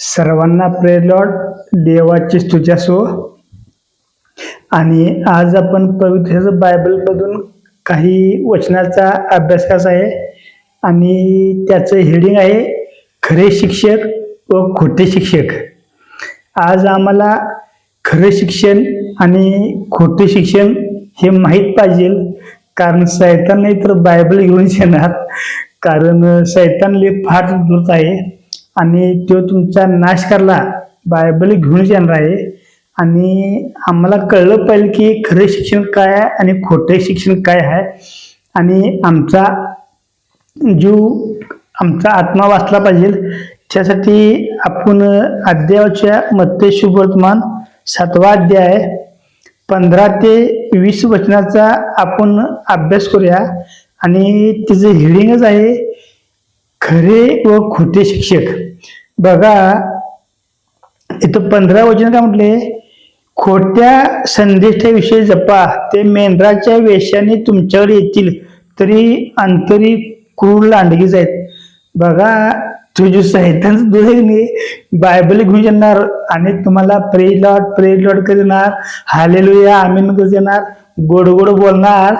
सर्वांना प्रेज देवाची स्तुती आणि आज आपण पवित्र बायबलमधून काही वचनाचा अभ्यास करायचा आहे. आणि त्याचं हेडिंग आहे खरे शिक्षक व खोटे शिक्षक. आज आम्हाला खरे शिक्षण आणि खोटे शिक्षण हे माहीत पाहिजे. कारण सैतान नाही तर बायबल घेऊन येणार. कारण सैतान लय फार दूरच आहे. आणि तो तुमचा नाश करला. बायबल घेऊनच येणार आहे. आणि आम्हाला कळलं पाहिजे की खरे शिक्षण काय आहे आणि खोटे शिक्षण काय आहे. आणि आमचा जीव आमचा आत्मा वाचला पाहिजे. त्यासाठी आपण अध्यायाच्या मत्ते शुभवर्तमान सातवा अध्याय पंधरा ते वीस वचनाचा आपण अभ्यास करूया. आणि तिचं हिडिंगच आहे खरे व खोटे शिक्षक. बघा इथं पंधरा वचन काय म्हटले? खोट्या संदेशाविषयी जपा. ते मेंढराच्या वेशाने तुमच्याकडे येतील तरी अंतरी क्रूर लांडगीच आहेत बघा तो सैतांचं सैतानचं दूध आहे नाही? बायबल घेऊन येणार आणि तुम्हाला प्रे लॉट प्रे लॉट कर देणार हालेलुया आम्ही कर देणार गोड गोड बोलणार.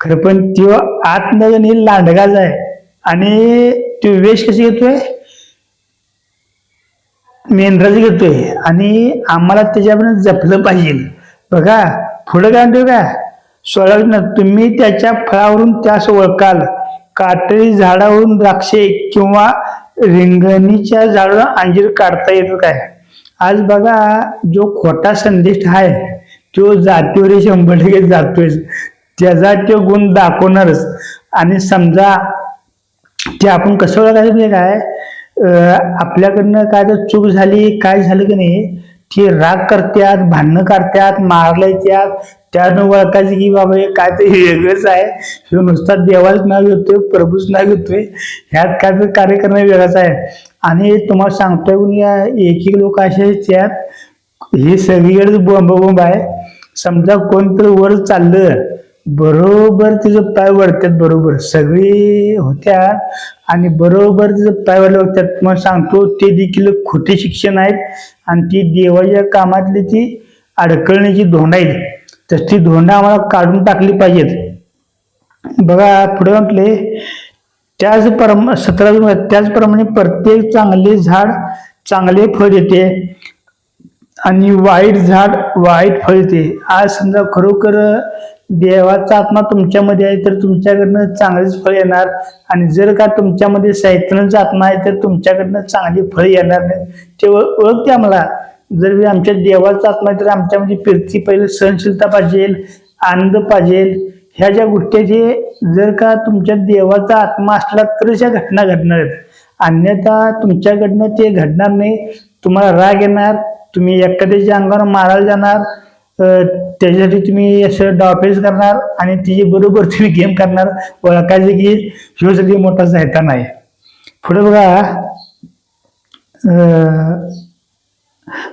खरं पण तो आत लांडगाच आहे आणि तो वेश कशी घेतोय? मेंढराचं घेतोय. आणि आम्हाला त्याच्यापर्यंत जपलं पाहिजे. बघा पुढं काय म्हणतोय का सोळा तुम्ही त्याच्या फळावरून त्यास ओळखाल. कातळी झाडावरून द्राक्षे किंवा रिंगणीच्या झाडावर अंजीर काढता येतं काय? आज बघा जो खोटा संदेश आहे तो जातीवर शंभर टक्के जातोय त्याचा तो गुण दाखवणारच. आणि समजा ते आपण कसं ओळखायचं म्हणजे काय आपल्याकडनं काय तर चूक झाली काय झालं की नाही ते राग करतात भांडणं करतात मारलायच्यात त्यानं ओळखायचं की बाबा हे काय तर वेगळंच आहे. हे नुसता देवाच नाव घेतोय प्रभूच नाव घेतोय ह्यात काय तर कार्य करणं वेगळंच आहे. आणि तुम्हाला सांगतोय कोणी या एक एक लोक असे त्यात हे सगळीकडे बोंब बोंब आहे. समजा कोणतरी वर चाललं बरोबर तिचं पाय वळतात बरोबर. सगळी होत्या आणि बरोबर तिचं पाय वळले होत्यात मग सांगतो ते देखील खोटे शिक्षण आहेत आणि ती देवाच्या कामातली ती अडकळण्याची धोंड आहेत. तर ती धोंड आम्हाला काढून टाकली पाहिजेत. बघा पुढे म्हटले त्याच परम सतरा त्याचप्रमाणे प्रत्येक चांगले झाड चांगले फळ देते आणि वाईट झाड वाईट फळ येते आज समजा खरोखर देवाचा आत्मा तुमच्यामध्ये आहे तर तुमच्याकडनं चांगलेच फळ येणार. आणि जर का तुमच्यामध्ये सैतानाचा आत्मा आहे तर तुमच्याकडनं चांगली फळ येणार नाही. ते ओळखते आम्हाला. जर आमच्या देवाचा आत्मा आहे तर आमच्यामध्ये फिरती पहिले सहनशीलता पाहिजे आनंद पाहिजे. ह्या ज्या गोष्टीचे जर का तुमच्या देवाचा आत्मा असला तरच ह्या घटना घडणार आहेत. अन्यथा तुमच्याकडनं ते घडणार नाही. तुम्हाला राग येणार. तुम्ही एखाद्याच्या अंगावर मारायला जाणार. त्याच्यासाठी तुम्ही असं डावपेच करणार आणि तिचे बरोबर तुम्ही गेम करणार ओळखायचे की ह्यो सगळी मोठा सैतान नाही? पुढे बघा.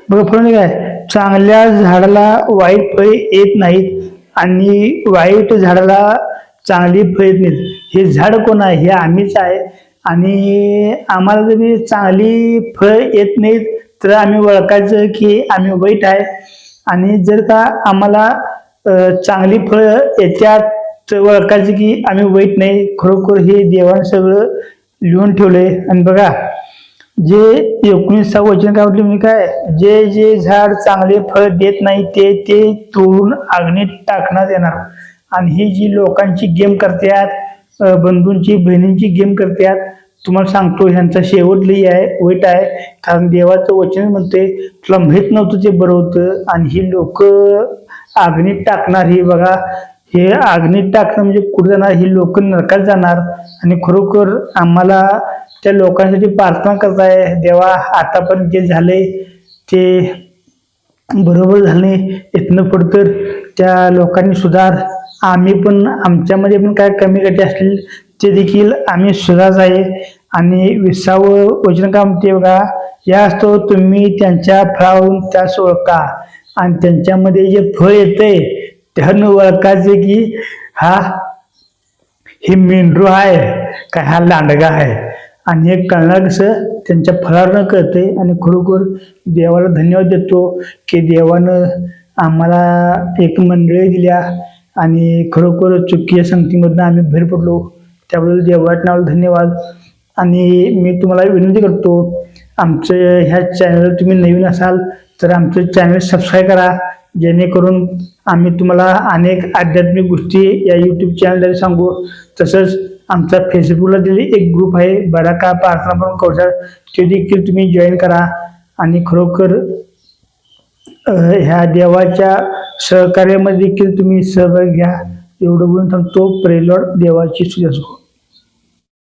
बघा पुढे काय? चांगल्या झाडाला वाईट फळे येत नाहीत आणि वाईट झाडाला चांगली फळ येत नाहीत. हे झाड कोण आहे? हे आम्हीच आहे. आणि आम्हाला जरी चांगली फळ येत नाहीत तर आम्ही ओळखायचं की आम्ही वाईट आहे. आणि जर का आम्हाला चांगली फळं याच्यात तर की आम्ही वाईट नाही. खरोखर हे देवानं सगळं लिहून ठेवलंय. आणि बघा जे एकोणीसावं वचन काय म्हटलं मी काय? जे जे झाड चांगले फळ देत नाही ते ते तोडून अग्नीत टाकण्यात येणार. आणि ही जी लोकांची गेम करतात बंधूंची बहिणींची गेम करतात तुम्हाला सांगतो ह्यांचा शेवट लई आहे वाईट आहे. कारण देवाचं वचन म्हणते तुला माहीत नव्हतं ते बरं होतं आणि ही लोक आग्नीत टाकणार. ही बघा हे आग्नीत टाकणं म्हणजे कुठं जाणार? ही लोक नरकात जाणार. आणि खरोखर आम्हाला त्या लोकांसाठी प्रार्थना करताय देवा आतापर्यंत जे झाले ते बरोबर झाले इथनं पुढं तर त्या लोकांनी सुधार. आम्ही पण आमच्यामध्ये पण काय कमी गटी असतील ते देखील आम्ही सुराज आहे. आणि विसावं वजन काय म्हणते बघा या असतो तुम्ही त्यांच्या फळावरून त्यास ओळखा. आणि त्यांच्यामध्ये जे फळ येतंय त्यानं ओळखायचे की हा हे मेंढरू आहे का हा लांडगा आहे. आणि हे कळणार कसं त्यांच्या फळावरनं कळतंय. आणि खरोखर देवाला धन्यवाद देतो की देवानं आम्हाला एक मंडळी दिल्या. आणि खरोखर चुकीच्या संगतीमधनं आम्ही बाहेर पडलो. त्याबद्दल देवाच्या नावाला धन्यवाद. आणि मी तुम्हाला विनंती करतो आमचं ह्या चॅनलवर तुम्ही नवीन असाल तर आमचं चॅनल सबस्क्राईब करा. जेणेकरून आम्ही तुम्हाला अनेक आध्यात्मिक गोष्टी या यूट्यूब चॅनलद्वारे सांगू. तसंच आमचा फेसबुकला दिलेली एक ग्रुप आहे बराका प्रार्थना म्हणून कौशल. ते देखील तुम्ही जॉईन करा. आणि खरोखर ह्या देवाच्या सहकार्यामध्ये देखील तुम्ही सहभाग घ्या. एवढं बोलून थांबतो. प्रेलॉड देवाची सुद्धा